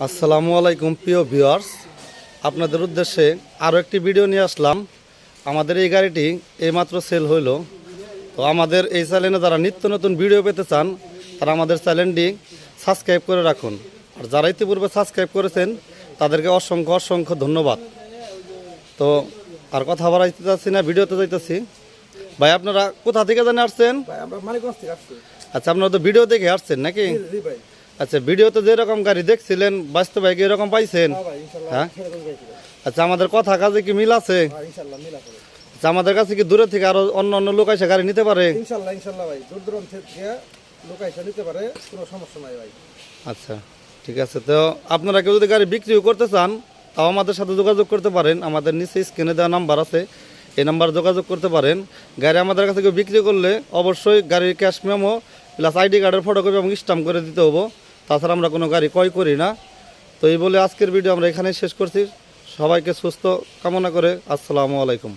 আসসালামু আলাইকুম প্রিয় ভিউয়ার্স। আপনাদের উদ্দেশ্যে আরও একটি ভিডিও নিয়ে আসলাম। আমাদের এই গাড়িটি এইমাত্র সেল হইল। তো আমাদের এই চ্যানেলে যারা নিত্য নতুন ভিডিও পেতে চান তারা আমাদের চ্যানেলটি সাবস্ক্রাইব করে রাখুন। আর যারা ইতিপূর্বে সাবস্ক্রাইব করেছেন তাদেরকে অসংখ্য অসংখ্য ধন্যবাদ। তো আর কথা বাড়াইতে চাচ্ছি না ভিডিওতে যাইতেছি। ভাই আপনারা কোথা থেকে জানে আসছেন? আচ্ছা আপনারা তো ভিডিও দেখে আসছেন নাকি? ভাই। আচ্ছা ভিডিওতে যেরকম গাড়ি দেখছিলেন বাস্তবে কি এরকম পাইছেন? হ্যাঁ হ্যাঁ? আচ্ছা আমাদের কথা কাজে কি মিল আছে? হ্যাঁ আচ্ছা আমাদের কাছে কি দূরে থেকে আরও অন্য অন্য লোক এসে গাড়ি নিতে পারে? ইনশাল্লাহ ইনশাল্লাহ ভাই দূর দূরান্ত থেকে লোক এসে নিতে পারে কোনো সমস্যা নাই ভাই। আচ্ছা ঠিক আছে। তো আপনারা কেউ যদি গাড়ি বিক্রিও করতে চান তাও আমাদের সাথে যোগাযোগ করতে পারেন। আমাদের নিচে স্ক্রিনে দেওয়া নাম্বার আছে। এই নাম্বার যোগাযোগ করতে পারেন। গাড়ি আমাদের কাছে কেউ বিক্রি করলে অবশ্যই গাড়ির ক্যাশ মেমো প্লাস আইডি কার্ডের ফটোকপি এবং স্টাম্প করে দিতে হব। তাছাড়া আমরা কোনো গাড়ি ক্রয় করি না। তো এই বলে আজকের ভিডিও আমরা এখানেই শেষ করছি। সবাইকে সুস্থ কামনা করে আসসালামু আলাইকুম।